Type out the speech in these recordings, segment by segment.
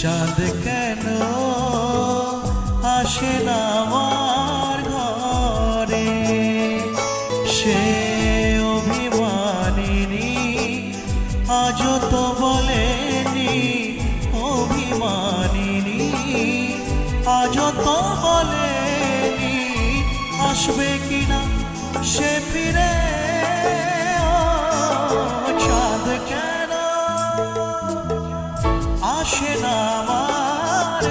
চাঁদ কেন আসে না আমার ঘরে? সে অভিমানিনী আজ তো বলেনি অভিমানিনী। আজ তো বলেনি, আসবে কিনা সে ফিরে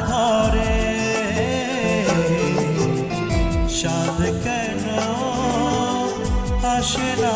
ঘরে। চাঁদ কেন আসে না